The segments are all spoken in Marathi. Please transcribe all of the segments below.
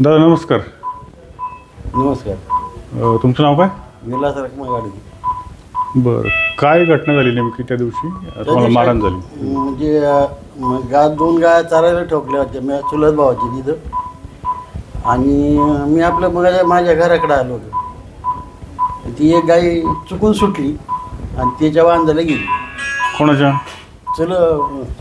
दादा नमस्कार. नमस्कार. अ, तुमचं नाव काय? विलास रखमा गाडी. बरं. काय घटना झाली नेमकी त्या दिवशी? अ, तुम्हाला मारहाण झाली. म्हणजे अं, मग गा दोन गाया चारायला ठोकल्या होत्या. मी चुलत भावाची तिथं. आणि अं, मी आपल्या मग माझ्या घराकडे आलो होतो. ती एक गाय चुकून सुटली आणि त्याच्या बांधायला गेली. कोणाच्या? चल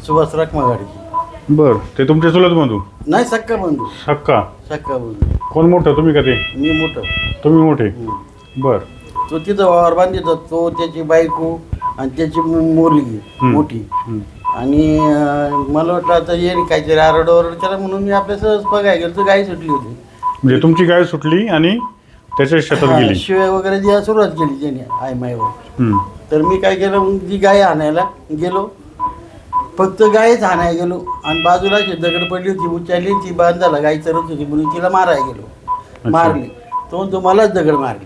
सुभाष रखमा गाडीची. बरं. ते तुमचे चुलत बंधू? नाही सक्का बंधू. सक्का? सक्का बंधू. कोण मोठं? तुम्ही का ते? मी मोठं. तुम्ही मोठे? हम्म. बरं. तो तिथं वावर बांधित तो त्याची बायको आणि त्याची मु- मुलगी. मोठी. आणि अं, मला वाटलं आता येईल काहीतरी आरडवर त्याला म्हणून मी आपल्या सहज बघाय गेलो तर गाय सुटली होती. म्हणजे तुमची गाय सुटली आणि त्याच्या शेतात हा, गेली. शिव्या वगैरे द्यायला सुरुवात केली त्याने आय मायवर. तर मी काय केलं मग ती गाय आणायला गेलो. फक्त गायच आणायला गेलो. आणि बाजूला दगड पडली होती उचलली ती बांधाला गाय चरत होती म्हणून तिला मारायला गेलो. मारली. तो म्हणतो मलाच दगड मारली.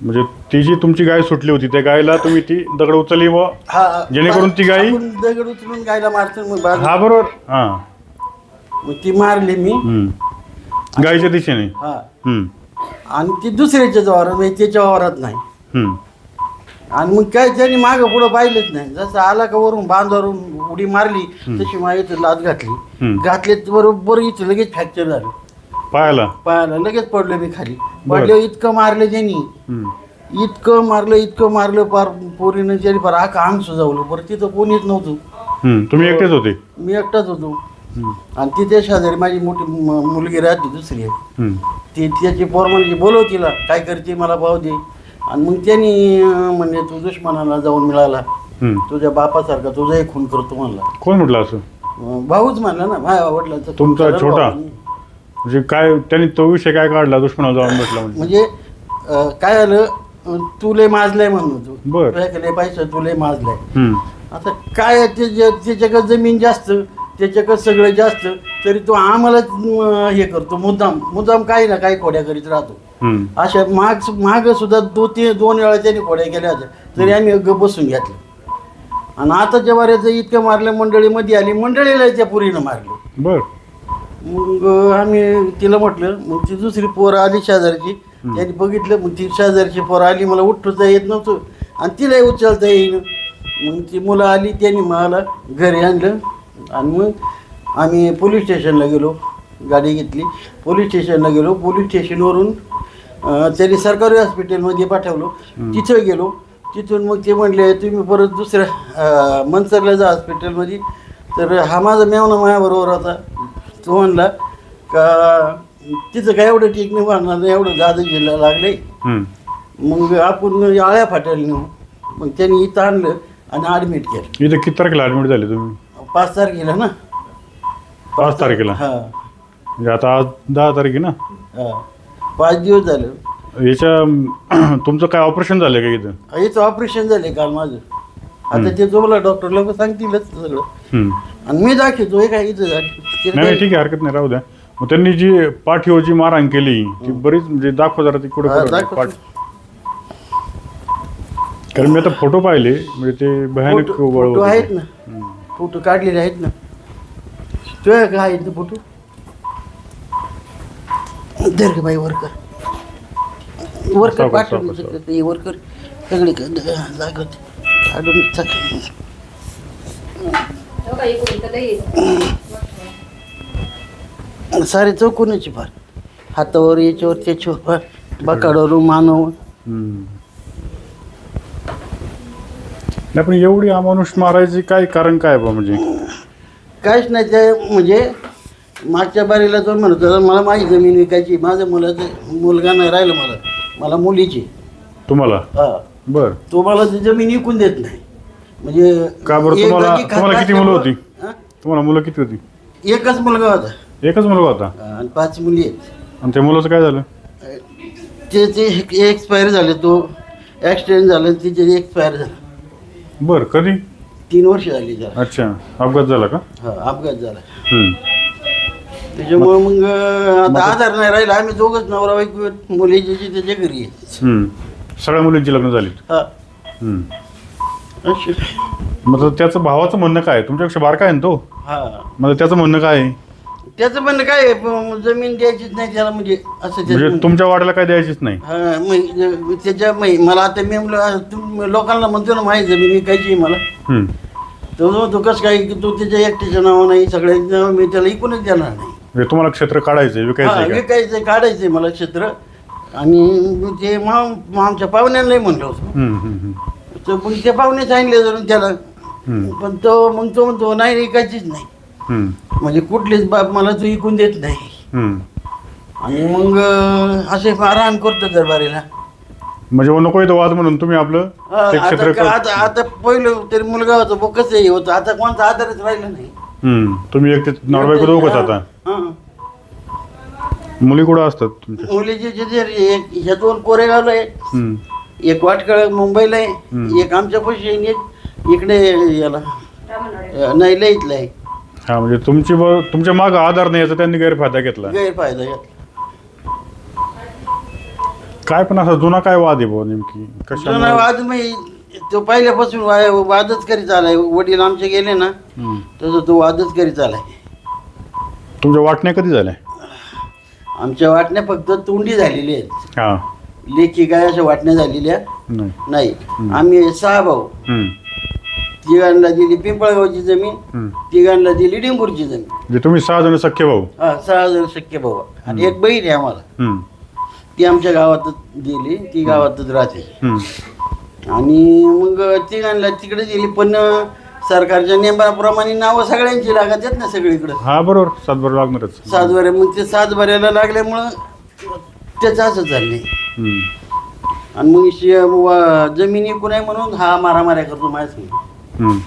म्हणजे ती जी तुमची गाय सुटली होती त्या गायला तुम्ही ती दगड उचलली व हा जेणेकरून ती गाय- दगड उचलून गायला मारतो मग बाजू- हा बरोबर. हां. मग ती मारली मी. गायीच्या दिशेने. हा. आणि ती दुसऱ्याच्याच वावरात म्हणजे त्याच्या वावरात नाही. आणि मग काय त्यांनी मागं पुढं पाहिलंच नाही. जसं आला का वरून बांधावरून उडी मारली तशी माझ्या लात घातली. हम्म. घातले बरोबर इथं लगेच फ्रॅक्चर झालं. पायाला पायाला लगेच पडलो मी खाली. पडले इतकं मारलं त्यांनी. इतकं मारलं इतकं मारलं पार पोरीनं त्यांनी फार आका अंग सुजावलं. बरं तिथं कोणीच नव्हतं. तुम्ही एकटेच होते? मी एकटाच होतो. आणि तिथे शेजारी माझी मोठी म- मुलगी राहते दुसरी आहे हं. ती त्याची पोर म्हणजे बोलव तिला. काय करते? मला पाहू दे. आणि मग त्यांनी म्हणजे तू दुश्मनाला जाऊन मिळाला. तुझ्या बापासारखा तुझाही खून करतो म्हणला कोण म्हटलं असं अं, भाऊच म्हणला ना माझ्या वडिलांचा खून तुमचा छोटा? भाऊ. म्हणजे काय त्यांनी तो विषय काय काढला दुश्मनाला जाऊन बसला म्हणजे म्हणजे अं, काय झालं अं, तू लय माजलाय म्हणून तू बर. तुझ्याकडे पैसा तू लय माजलाय. आता काय आहे ते जे- त्याच्याकडे जमीन जास्त त्याच्याकडे सगळं जास्त तरी तो आम्हाला अं, हे करतो मुद्दाम मुद्दाम काही ना काही खोड्या करीत राहतो. अशा माग माग सुद्धा दो तीन दोन वेळा त्यांनी खोड्या केल्या होत्या तरी आम्ही ग बसून घेतलं. आणि आता जेव्हा याचं इतकं मारलं मंडळीमध्ये आली मंडळीला त्या पुरीनं मारलं. बर. मग आम्ही तिला म्हटलं मग ती दुसरी पोरं आली शेजारची. त्यांनी बघितलं मग ती शेजारची पोरं आली मला उठता येत नव्हतं. आणि तिलाही उचलता येईन. मग ती मुलं आली त्यांनी मला घरी आणलं. आणि मग आम्ही पोलीस स्टेशनला गेलो गाडी घेतली. पोलीस स्टेशनला गेलो पोलीस स्टेशनवरून त्यांनी सरकारी हॉस्पिटलमध्ये पाठवलं. तिथं गेलो. तिथून मग ते म्हणले तुम्ही परत दुसऱ्या मनसरला जा हॉस्पिटलमध्ये. तर हा माझा मेवना माझ्याबरोबर होता. तो म्हणला का तिथं काय एवढं ठीक नाही वाढणार नाही एवढं दादा जिल्हा लागले. मग आपण आळ्या फाटायला नेऊ. मग त्यांनी इथं आणलं आणि ॲडमिट केलं. इथे किती तारखेला ॲडमिट झाले तुम्ही? पाच तारखेला ना. पाच तारखेला? हा. म्हणजे आता आज दहा तारीख ना? हा. पाच दिवस झालं. याच्या तुमचं काय ऑपरेशन झालं का इथं? याचं ऑपरेशन झाले काल माझं. आता ते तुम्हाला डॉक्टर लोक सांगतीलच सगळं. हं. आणि मी दाखवतो हे काय इथं नाही नाही, ठीक आहे हरकत नाही राहू द्या. मग त्यांनी जी पाठीवर जी मारहाण केली ती बरीच म्हणजे दाखवा जरा ती कुठे हा. पाठ. कारण मी आता फोटो पाहिले म्हणजे ते भयानक फोटो वळ फोटो होते. आहेत ना. फोटो काढलेले आहेत ना. तुझ्या काय आहेत ना फोटो धर ग बाई वर्कर वर्कर सावकाश, पाठवून सावकाश, ते वर्कर सगळे जागत काढून टाक. सारे चौकोनाची फार. हातावर याच्यावर त्याच्यावर फार बकाडावर मानव. नाही पण एवढी अमानुष मारायची काय कारण काय बा म्हणजे? काहीच नाही ते म्हणजे मागच्या बारीला तो म्हणत होता मला माझी जमीन विकायची माझ्या मुलाचं मुलगा नाही राहिलं मला मला मुलीची तुम्हाला? हा. बर. तो मला ती जमीन विकून देत नाही. म्हणजे का बरं? एक तुम्हाला जागी खाता तुम्हाला किती मुलं होती? हा? तुम्हाला मुलं किती होती? एकच मुलगा होता. एकच मुलगा होता? हा, आणि पाच मुली आहेत. आणि त्या मुलाचं काय झालं? ते ते एक्सपायर झाले तो ॲक्सिडेंट झाला तिचे एक्सपायर झाला. बर कधी? तीन वर्ष झाली त्याला. अच्छा. अपघात झाला का? हा अपघात झाला. त्याच्यामुळे मग आता आधार नाही राहिला आम्ही दोघंच नवरा बायको मुलीची त्याच्या घरी आहे. सगळ्या मुलींची लग्न झाली. हा. अशी. मग त्याचं भावाचं म्हणणं काय? आहे? तुमच्यापेक्षा बारका आहे ना तो? हा. मग त्याचं म्हणणं काय? आहे त्याचं म्हणणं काय आहे, प- जमीन द्यायचीच नाही त्याला म्हणजे असं म्हणजे त्याचं- तुमच्या वाड्याला काय द्यायचीच नाही? हा, मग त्याच्या मग मला आता मी म्हणलं, तुम- लोकांना म्हणतो ना माझी जमीन विकायची आहे मला. हम्म. तो म्हणतो कसं काय की तू त्याच्या एकट्याच्या नावानं नाही सगळ्यांच्या नावानं मी त्याला इकूनच देणार नाही. म्हणजे तुम्हाला क्षेत्र काढायचंय हा विकायचंय का? विकायचं काढायचंय मला क्षेत्र. आणि मी ते मा मा- आमच्या पाहुण्यांनाही म्हणलं होतं. हम्म, हम्म, हम्म. तर मग ते पाहुणे सांगितले जरून त्याला. हम्म, पण तो मग तो म्हणतो नाही विकायचीच नाही. हम्म, म्हणजे कुठलीच बाब मला तू इकून देत नाही. हम्म. आणि मग अं, असे आराम करतो दरबारीला. म्हणजे वो नको इथं वाद म्हणून तुम्ही आपलं हा, ते क्षेत्र आता आता आता पहिलं तरी मुलगा होता बघ कसं हे होतं. आता कोणता आधारच राहिला नाही. हम्म. तुम्ही एक नवरा बायको दोघंच आता? हा. मुली कुठं असतात तुमच्या? मुलीचे जे जे एक ह्या दोन कोरेगावला आहे हम्म, एक वाटकळ मुंबईला आहे. एक आमच्या आहे आणि एक इकडे याला. अं, नाही लईतला आहे. हा म्हणजे तुमची ब- तुमच्या माग आधार नाही याचा त्यांनी गैरफायदा घेतला. गैरफायदा घेतला. काय पण असा जुना काय वाद आहे भाऊ नेमकी? जुना कशा वाद मी तो पहिल्यापासून वा- वादच करीत आलाय. वडील आमचे गेले ना तसं तो वादच करीत आलाय. तुमच्या वाटण्या कधी झाल्या? आमच्या वाटण्या फक्त तोंडी झालेली आहेत. हा. लेखी काय अशा वाटण्या झालेल्या नाही. आम्ही सहा भाऊ. हम्म, तिघांना दिली पिंपळगावची जमीन हम्म. तिघांना दिली डिंबूरची जमीन. म्हणजे तुम्ही सहा जण सख्खे भाऊ? हा सहा जण शक्य भाऊ. आणि एक बहीण आहे आम्हाला. हम्म, ती आमच्या गावातच दिली ती गावातच राहते. हम्म. आणि मग तिघांना तिकडे दिली पण सरकारच्या नियमाप्रमाणे नावं सगळ्यांची लागत आहेत ना सगळीकडं हा बरोबर सातबार लागणारच सात बऱ्या मग ते सात बऱ्याला लागल्यामुळं त्याचं असं चाललंय हम्म. आणि मग शे- वा- जमीन आहे म्हणून हा मारामाऱ्या करतो माझ्या. हम्म.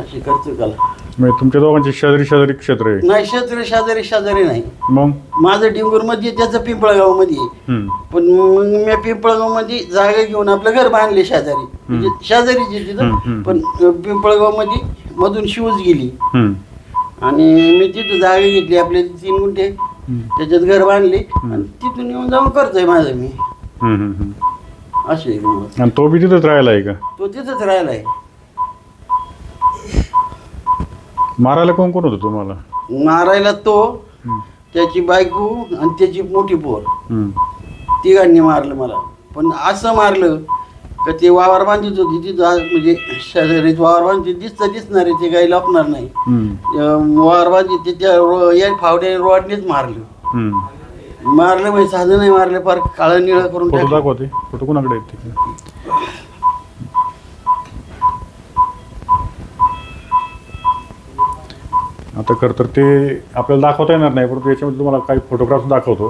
अशी करतो काला म्हणजे तुमच्या दोघांचे शेजारी शेजारी क्षेत्र आहे. नाही क्षेत्र शेजारी शेजारी नाही. मग? माझं डिंगूरमध्ये त्याचं पिंपळगावमध्ये आहे. हम्म, पण मग मी पिंपळगावमध्ये जागा घेऊन आपलं घर बांधले शेजारी. म्हणजे शेजारीच आहे हम्म. तिथं पण पिंपळगावमध्ये मधून शिवच गेली. हम्म, आणि मी तिथं जागा घेतली आपले तीन गुंठे. त्याच्यात घर बांधले. आणि तिथून येऊन जाऊन करतोय माझं मी. हम्म, हम्म, हम्म. असे आहे. आणि तो बी तिथंच राहिला आहे का? तो तिथंच राहिलाय. मारायला कोण कोण होतं तुम्हाला? मारायला तो त्याची बायको आणि त्याची मोठी पोर. तिघांनी मारलं मला. पण असं मारलं का ते वावर बांधित होती तिथं आज म्हणजे शेजारीत वावर बांधित दिसतं दिसणार आहे ते काही लपणार नाही. अं, वावर बांधित ते त्या रो- या फावड्या रोडनेच मारलं. हम्म. मारलं म्हणजे साधं नाही मारलं फार काळं निळं करून फोटो टाकलं. दाखवते फोटो कोणाकडे आहेत तिकडे? आता खरं तर ते आपल्याला दाखवता येणार नाही परंतु याच्यामध्ये तुम्हाला काही फोटोग्राफ्स दाखवतो.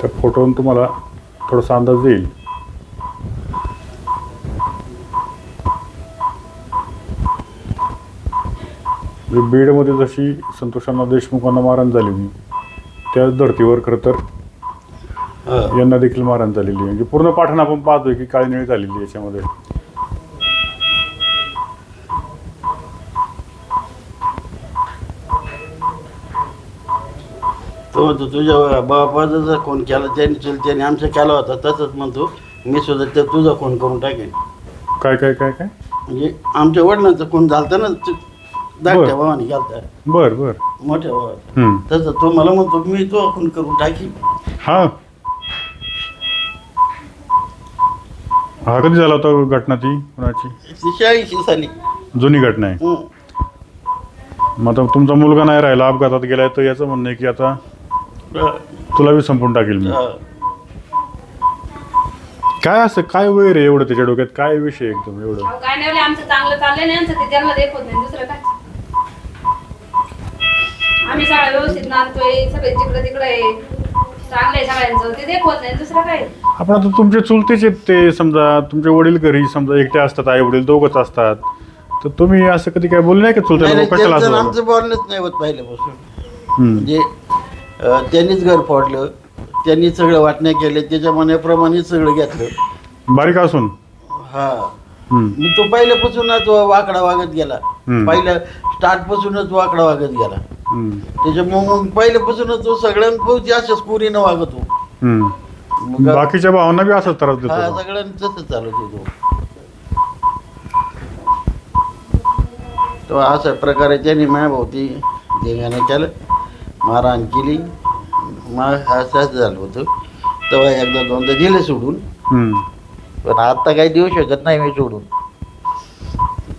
त्या फोटोवरून तुम्हाला थोडासा अंदाज येईल म्हणजे बीडमध्ये जशी संतोषांना देशमुखांना मारहाण झालेली त्याच धर्तीवर खरं तर. यांना देखील मारहाण झालेली म्हणजे पूर्ण पाठण आपण पाहतोय की काळी निळी झालेली याच्यामध्ये. तो म्हणतो तुझ्या बापाचा जर फोन केला त्याने चल त्याने आमचा केला होता तसंच म्हणतो मी सुद्धा त्या तुझा फोन करून टाकेन. काय काय काय काय? म्हणजे आमच्या वडिलांचा फोन झालता ना ते धाकट्या बरं. भावाने गेलता बर बर. मोठ्या हम्म. तसं तो मला म्हणतो मी तो फोन करून टाकी हा. हा कधी झाला होता घटना ती कुणाची? ती शहाऐंशी साली जुनी घटना आहे. हं. मग आता तुमचा मुलगा नाही राहिला अपघातात गेलाय तर याचं म्हणणं आहे की आता तुला बी संपून टाकेल मी. काय असं काय वैर आहे एवढं त्याच्या डोक्यात? काय विषय आहे एकदम एवढं? अहो, काय नाही आमचं चांगलं चाललंय नाही आमचं ते त्यांना देखवत नाही दुसरं काय? आम्ही सगळं व्यवस्थित नांदतोय सगळे जिकडं तिकडं आहे. चांगलं आहे सगळ्यांचं ते देखवत नाही दुसरं काय? आपण आता तुमचे चुलतेच आहेत ते समजा तुमचे वडील घरी समजा एकटे असतात आई वडील दोघंच असतात. तर तुम्ही असं कधी काय बोलले नाही का नाही, चुलत्याला? नाही, कशाला त्यांचं असं आमचं बोलणंच नाही होत पहिल्यापासून. म्हणजे त्यांनीच घर फोडलं. त्यांनी सगळं वाटण्या केले. त्याच्या मनाप्रमाणे सगळं घेतलं. बारीक असून? हा. हम्म. मी तो पहिल्यापासूनच वाकडा वागत गेला. हम्म. पहिल्या स्टार्ट पासूनच वाकडा वागत गेला. हम्म. त्याच्यामुळे मग पहिल्यापासूनच तो सगळ्यांपोती अशाच पुरीनं वागत हो हम्म. मग बाकीच्या भावांना बी असंच त्रास हा देतो सगळ्यांचं तसंच चालत होतो. तो अशा प्रकारे त्यांनी माझ्याभोवती धिंगाणं केलं. केली. मग असंच झालं होतं. तेव्हा एकदा दोनदा दिले सोडून. पण आता काही देऊ शकत नाही मी सोडून.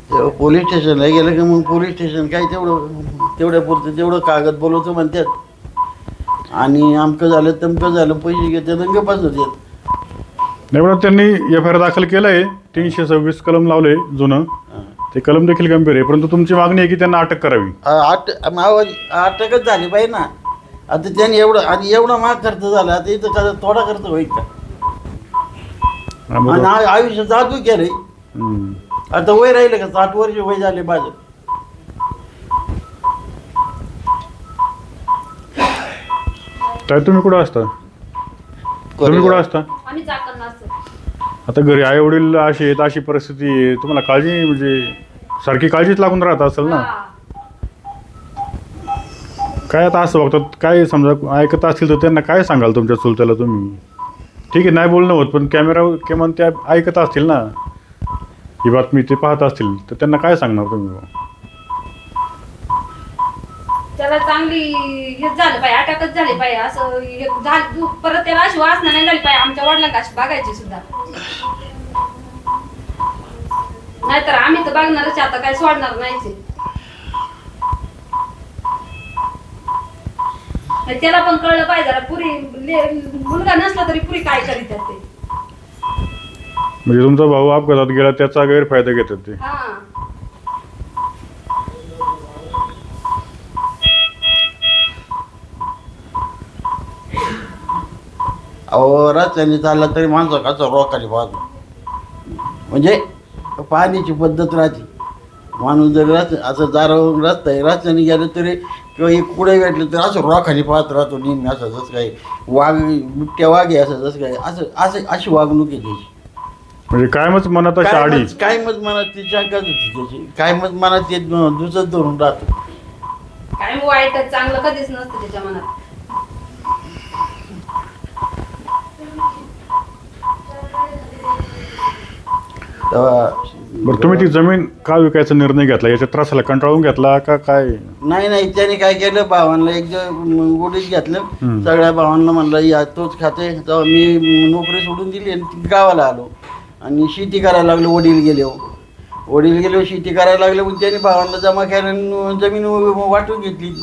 तेव्हा पोलीस स्टेशनला गेलं की मग पोलीस स्टेशन काय तेवढं तेवढ्या पुरतं तेवढं कागद बोलवतो म्हणतात. आणि आमकं झालं तमकं झालं पैसे घेते रंग पास होते नाही पण त्यांनी एफ आय आर दाखल केलंय. तीनशे सव्वीस कलम लावले जुनं. ते कलम देखील गंभीर आहे परंतु तुमची मागणी आहे की त्यांना अटक करावी. अटकच झाली पाहिजे ना. आता त्यांनी एवढं आणि एवढा महाग खर्च झाला आता इथं का थोडा खर्च होईल का? हा, आणि बरोबर. आ- आयुष्य जादू केलंय. हम्म. आता वय राहिलं का साठ वर्ष वय झाले माझं. ताई तुम्ही कुठं असता? तुम्ही कुठं असता? आम्ही चाकण आता घरी आई वडील असे आहेत अशी परिस्थिती आहे. तुम्हाला काळजी म्हणजे सारखी काळजीच लागून राहत असेल ना? काय आता असं बघतात काय समजा ऐकत असतील तर त्यांना काय सांगाल तुमच्या चुलत्याला तुम्ही? ठीक आहे नाही बोलणं होत पण कॅमेरा किमान त्या ऐकत असतील ना? ही बातमी ते पाहत असतील तर त्यांना काय सांगणार तुम्ही? त्याला चांगली हे झालं पाहिजे अटकच झाली पाहिजे असं हे झालं परत त्याला अशी वासना नाही झाली पाहिजे आमच्या वडिलांना अशी बघायची सुद्धा. नाहीतर आम्ही तर बघणारच आहे, आता काय सोडणार नाहीच आहे. आणि त्याला पण कळलं पाहिजे जरा पुरी ले- मुलगा नसला तरी पुरी काय करीत आहेत ते. म्हणजे तुमचा भाऊ अपघातात गेला त्याचा गैरफायदा घेतात ते. हा. अहो रस्त्याने चालला तरी माणसं कसं रोखाली पाहतो म्हणजे पाहण्याची पद्धत राहते. माणूस जर रस्ते असं दारावरून रस्ता आहे रस्त्याने गेलं तरी किंवा एक पुढे भेटलं तर असं रोखाली पाहत राहतो नेहमी असं जसं काही वाघ बिबट्या वाघ असं जसं काही असं असं अशी वागणूक आहे त्याची. म्हणजे कायमच मनात अशी आडी कायमच कायमच मनात ती शंकाच होती त्याची. कायमच मनात ते दुसरं धरून राहतो. काय वाईट चांगलं कधीच नसतं त्याच्या मनात. तेव्हा बरं तुम्ही ती जमीन का विकायचा निर्णय घेतला? याच्या त्रासाला कंटाळून घेतला का काय? नाही नाही त्याने काय केलं? भावांना एक गोडीत घेतलं. सगळ्या भावांना म्हणलं या तोच खाते. तेव्हा मी नोकरी सोडून दिली आणि ती गावाला आलो. आणि शेती करायला लागलो वडील गेले हो. वडील गेले शेती करायला लागले मग त्याने भावांना जमा केलं आणि जमीन वाटून घेतली.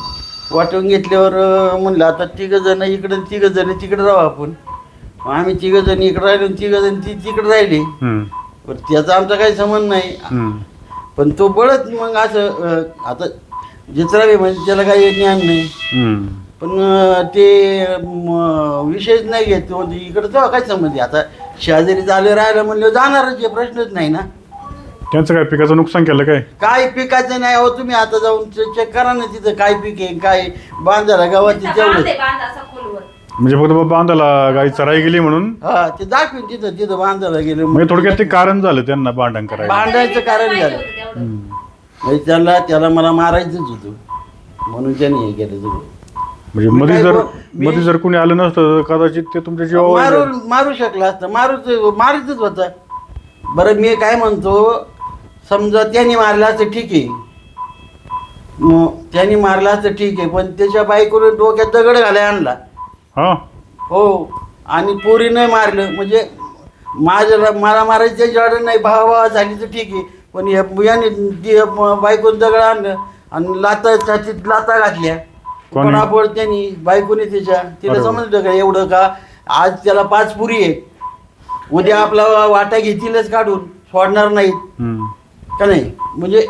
वाटून घेतल्यावर म्हणलं आता तिघं जण इकडं तिघं जण तिकडं राहू आपण. आम्ही तिघं जण इकडं राहिलो तिघं जण ती तिकडं राहिले. पण त्याचा आमचा काही संबंध नाही. हम्म. पण तो बळत मग असं अं, आता जित्रावे म्हणजे त्याला काही ज्ञान नाही. हम्म. पण अं, ते म, विषयच नाही घेत. तो म्हणजे इकडं तेव्हा काय संबंध आहे? आता शेजारी चालू राहायला म्हणलं जाणारच आहे प्रश्नच नाही ना. त्यांचं काय पिकाचं नुकसान केलं काय? काय पिकाचं नाही अहो तुम्ही आता जाऊन चेक करा ना तिथं काय पीक आहे काय बांधायला गावात तेवढं. बांध आहे, बांध असा खोलवर. म्हणजे फक्त बाबा बांधाला गाई चराई गेली म्हणून. हा ते दाखवीन तिथं तिथं बांधायला गेलं म्हणजे थोडक्यात ते कारण झालं त्यांना भांडण करायला. भांडायचं कारण झालं. म्हणजे त्याला त्याला मला मारायचंच होतं. म्हणून त्याने हे केलं सगळं. म्हणजे मध्ये जर मध्ये जर कोणी आलं नसतं तर कदाचित ते तुमच्या जीवावर मारू मारू शकला असतं. मारूच मारूच होता. बरं मी काय म्हणतो समजा त्यांनी मारलं असतं ठीक आहे. मग त्यांनी मारलं असतं ठीक आहे पण त्याच्या बायकोने डोक्यात दगड घालाय आणला. हा? हो आणि पोरीनं मारलं म्हणजे माझ्याला मला मारायचं त्याच्यावर नाही भावा झाली तर ठीक आहे. पण या याने ती बायकोने दगड आणलं आणि लाता छातीत लाता घातल्या. कोणी? पडापड त्यांनी बायकोने त्याच्या. तिला बरोबर. समजलं का एवढं का? आज त्याला पाच पुरी आहेत. उद्या आपला वाटा घेतीलच काढून सोडणार नाहीत. हम्म. का नाही? म्हणजे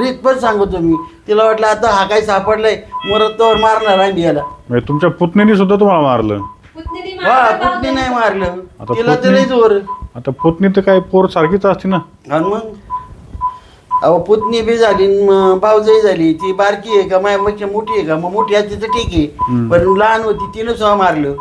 रीत पण सांगतो मी. तिला वाटलं आता हा काय सापडलाय मरत मारणार आम्ही याला. म्हणजे तुमच्या पुतणीने सुद्धा तुम्हाला मारलं? पुतणीने मारलं, कुठली नाही मारलं. आता तिला तर पुतणी- लई जोर आता पुतणी तर काय पोर सारखीच असते ना. आणि मग? अहो पुतणी बी झाली न भावजाई झाली. ती बारकी आहे का? माझ्यापेक्षा मोठी आहे का? मग मोठी असती तर ठीक आहे. हम्म. पण लहान होती तिनं सुद्धा मारलं.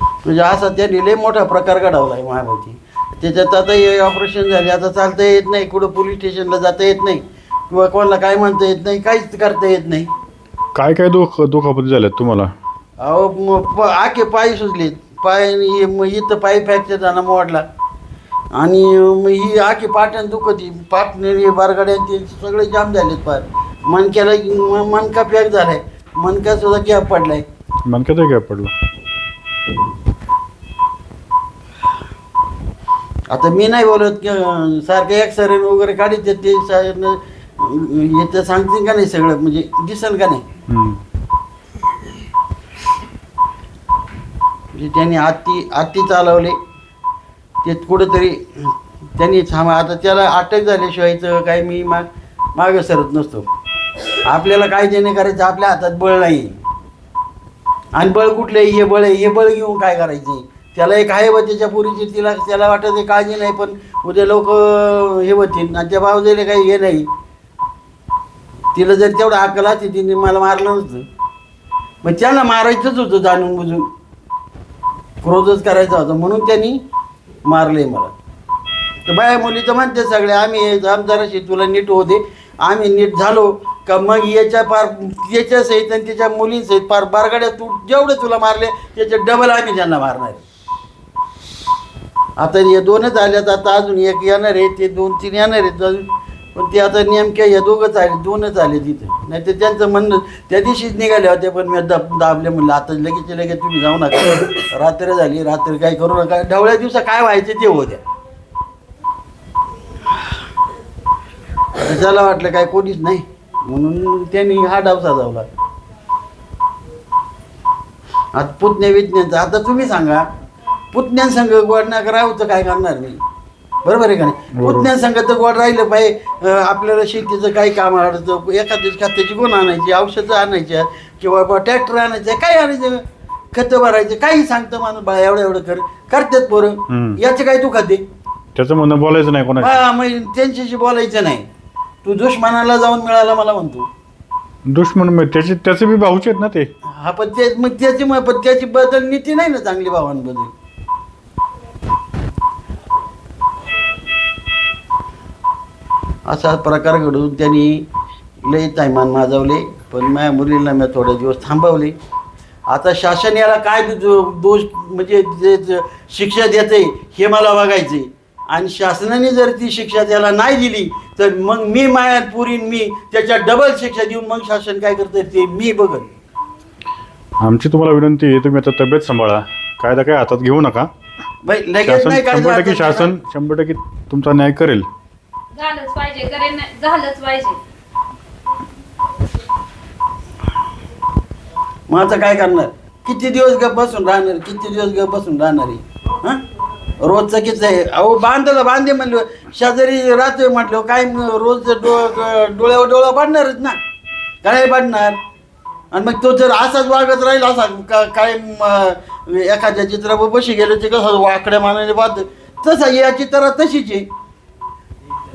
म्हणजे असा त्यांनी लय मोठा प्रकार घडवलाय माझ्याभोवती त्याच्यात आता हे ऑपरेशन झाले. आता चालता येत नाही. कुठं पोलीस स्टेशनला जाता येत नाही. किंवा कोणाला काय म्हणता येत नाही. काहीच करता येत नाही. काय काय दुख दुखापती झाल्यात तुम्हाला? अहो म- प- आखे पाय सुजलेत. पाय हे म- इथं पाय फ्रॅक्चर झाला मोडला. आणि मग ही आखी पाटण दुखती पाटणे बारगाड्या ते सगळे जाम झालेत पार. मनक्याला म- मनका पॅक झालाय. मनका सुद्धा गॅप पडलाय. मनक्यात काय पडलं. आता मी नाही बोलत की अं, सारखं एक्सरे वगैरे काढित ते सा- येतं सांगतील का नाही सगळं? म्हणजे दिसल का नाही? हम्म. म्हणजे त्यांनी आत्ती आत्ती चालवले. ते कुठंतरी त्यांनी थांबा आता त्याला अटक झाल्याशिवायचं काय मी माग मागं सरत नसतो. आपल्याला काय देणे करायचं? आपल्या हातात बळ नाही. आणि बळ कुठलं आहे? हे बळ आहे हे बळ घेऊन काय करायचं? त्याला एक आहे त्याच्या पुरीची तिला त्याला वाटत काळजी नाही पण उद्या लोक हे होतील आणि त्या बाजूला काही हे नाही. तिला जर तेवढं अक्कल असते तिने मला मारलं नसतं. मग त्याला मारायचंच होतं जाणून बुजून. क्रोधच करायचा होता म्हणून त्यांनी मारले मला. तर बाया मुली तर म्हणते सगळे आम्ही आमदाराशी तुला नीट होते. आम्ही नीट झालो का मग याच्या पार याच्या सहित आणि त्याच्या मुलींसहित पार बारगाड्या तू जेवढे तुला मारले त्याचे डबल आम्ही त्यांना मारणार. आहे. आता या दोनच आल्यात आता अजून एक येणार आहे ते दोन तीन येणार आहेत अजून. पण ते आता नेमक्या या दोघंच आले दोनच आले तिथे. नाही तर त्यांचं म्हणणं त्या दिवशीच निघाले होते पण मी दाब दाबले म्हणलं आता लगेच लगेच तुम्ही जाऊ नका. रात्र झाली रात्री काय करू नका. ढवळ्या दिवसा काय व्हायचं ते होत्या त्याला वाटलं काय कोणीच नाही. म्हणून त्यांनी हा डाव साजावला. आता पुतण्या विज्ञानचा आता तुम्ही सांगा. पुतण्यांसंग गोड ना राहूचं काय करणार मी? बरोबर आहे का नाही. पुतण्यांसंग तर गोड राहिलं पाहिजे. आपल्याला शेतीचं काही काम अडतं एखाद्या खात्याची गुण आणायची औषधं आणायच्या किंवा ट्रॅक्टर आणायचं काय आणायचं? खतं भरायचं काही सांगतं माणूस बा एवढं एवढं कर करतात पोरं. याचं काय तू खाते? त्याचं म्हणणं बोलायचं नाही कोणाशी. हा मग त्यांच्याशी बोलायचं नाही. तू दुश्मनाला जाऊन मिळाला मला म्हणतो. दुश्मन मग त्याचे त्याचे बी भाऊचे आहेत ना ते. हा पण ते मग त्याची मग पण त्याची बदल नीती नाही ना चांगली भावांबद्दल. असा प्रकार घडून त्यांनी लई तायमान माजवले पण माझ्या मुलीला मी थोडे दिवस थांबवले. आता शासन याला काय दोष म्हणजे जे शिक्षा देते हे मला बघायचे आणि शासनाने जर ती शिक्षा त्याला नाही दिली तर मग मी माया पुरीन मी त्याच्या डबल शिक्षा देऊन मग शासन काय करते ते मी बघन. आमची तुम्हाला विनंती आहे तुम्ही आता तब्येत सांभाळा. कायदा काय हातात घेऊ नका. बाई, लगेच शासन नाही काय शंभर टक्के. शासन शंभर टक्के तुमचा न्याय करेल. झालंच पाहिजे करेन नाही- झालंच पाहिजे. मग आता काय करणार? किती दिवस ग बसून राहणार किती दिवस ग बसून राहणार? आहे हं? रोजचं किती आहे? अहो बांधलं बांधे म्हणलं शेजारी राहतोय म्हटलं काय म- रोज डो डोळ्यावर डोळा पाडणारच ना? काय पाडणार आणि मग तो जर असाच वागत राहील असा का काय म- एखाद्या चित्रावर बशी गेलं ते कसं वाकड्या मानाने बांध तसा या चित्रा तशीच आहे.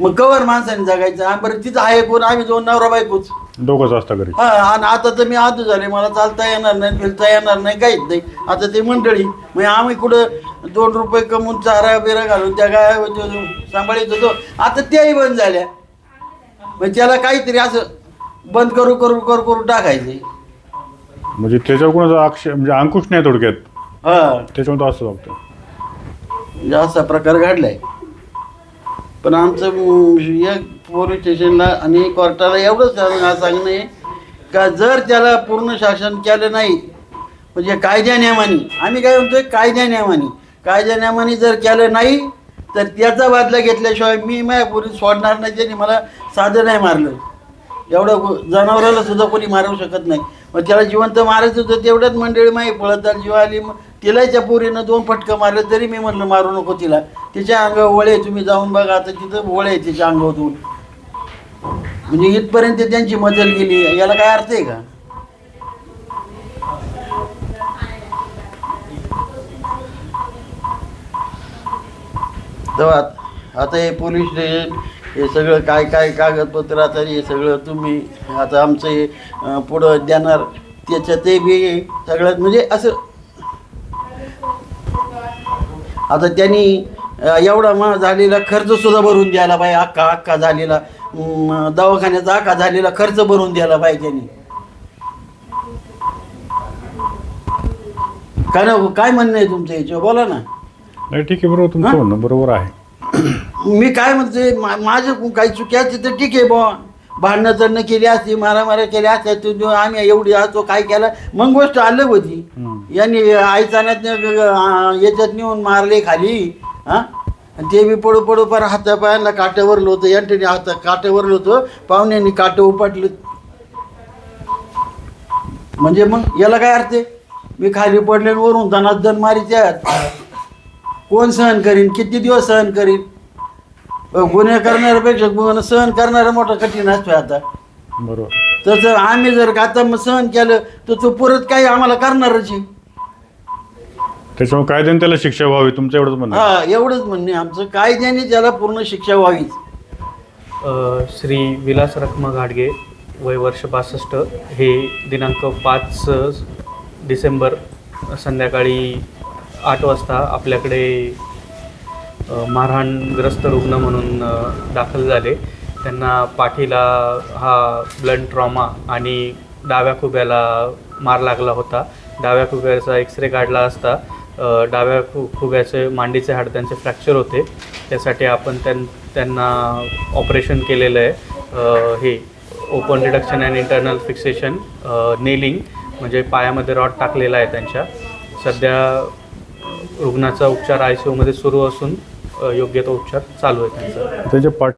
मग कवर माणसाने जगायचं. आणि बरं तिथं आहे कोण? आम्ही दोन नवरा बायकोच. दोघंच असता घरी. हा आणि आता तर मी आधू झाले. मला चालता येणार नाही फिरता येणार नाही काहीच नाही. आता ते मंडळी मग आम्ही कुठं दोन रुपये कमवून चारा बिरा घालून त्या गाय सांभाळीत होतो. आता त्याही बंद झाल्या. मग त्याला काहीतरी असं बंद करू करू करू करू टाकायचे. म्हणजे त्याच्यावर कोणाचा अक्षर म्हणजे अंकुश नाही थोडक्यात. हा. त्याच्यावर तो असं वागतो म्हणजे असा प्रकार घडलाय. पण आमचं या पोलीस स्टेशनला आणि कोर्टाला एवढंच सांगणं आहे का जर त्याला पूर्ण शासन केलं नाही म्हणजे कायद्या नियमाने आम्ही काय म्हणतोय कायद्या नियमाने. कायद्या नियमाने जर केलं नाही तर त्याचा बदला घेतल्याशिवाय मी माझ्या पोलीस सोडणार नाही त्याने मला साधं नाही मारलं. एवढं जनावराला सुद्धा कोणी मारू शकत नाही. मग त्याला जिवंत मारायचं होतं तेवढ्याच मंडळी माही पळत जीव आली मग तिलाच्या पोरीनं दोन फटकं मारले तरी मी म्हटलं मारू नको तिला. तिच्या अंगावर वळे तुम्ही जाऊन बघा आता तिथं वळे आहे तिच्या अंगातून म्हणजे इथपर्यंत त्यांची मजल गेली याला काय अर्थ आहे का? तेव्हा आता हे पोलीस स्टेशन हे सगळं काय काय कागदपत्र आता हे सगळं तुम्ही आता आमचं हे पुढं देणार त्याच्यात ते बी सगळ्यात म्हणजे असं आता त्यांनी एवढा मग झालेला खर्च सुद्धा भरून द्यायला पाहिजे. अक्का अक्का झालेला दवाखान्याचा अक्का झालेला खर्च भरून द्यायला पाहिजे त्यांनी. काय ना काय म्हणणं आहे तुमचं याच्यावर? बोला ना. नाही ठीक आहे बरोबर तुमचं? म्हणणं बरोबर आहे. मी काय म्हणते माझं काही चुकी असते तर ठीक आहे बुवा. भांडणं तडणं केली असती मारामाऱ्या केल्या असत्या तू आम्ही एवढी असतो काय केलं? मग गोष्ट अलग होती. यांनी आयचाण्यात याच्यात नेऊन मारले खाली हा आणि ते बी पडू पडू पर हातापायाला काट्यावरलं होतं यांच्याने हात काट्यावरलं होतं पाहुण्यांनी काटं उपटलं. म्हणजे मग याला काय अर्थ आहे? मी खाली पडले वरून दनात दन मारीच्यात कोण सहन करीन? किती दिवस सहन करीन? गुन्हे करणाऱ्यापेक्षा गुन्हा सहन करणारा मोठा कठीण असतो आता. बरोबर. तसं आम्ही जर का आता मग सहन केलं तर तो परत काही आम्हाला करणारच आहे. त्याच्यामुळे कायद्याने त्याला शिक्षा व्हावी तुमचं एवढंच म्हणणं आहे. हा एवढंच म्हणणे आमचं कायद्याने त्याला पूर्ण शिक्षा व्हावीच अ, श्री विलास रखमा घाडगे वय वर्ष बासष्ट हे दिनांक पाच डिसेंबर संध्याकाळी आठ वाजता आपल्याकडे मारहाणग्रस्त रुग्ण म्हणून दाखल झाले. त्यांना पाठीला हा ब्लड ट्रॉमा आणि डाव्या खुब्याला मार लागला होता. डाव्या खुब्याचा एक्सरे काढला असता डाव्या खु खुब्याचे मांडीचे हाड त्यांचे फ्रॅक्चर होते. त्यासाठी आपण त्यां त्यांना ऑपरेशन केलेलं आहे. हे open reduction and internal fixation nailing म्हणजे पायामध्ये रॉड टाकलेला आहे त्यांच्या. सध्या रुग्णाचा उपचार आय सी यूमध्ये सुरू असून योग्य तो उपचार चालू आहे त्यांचा. त्याचे पाठ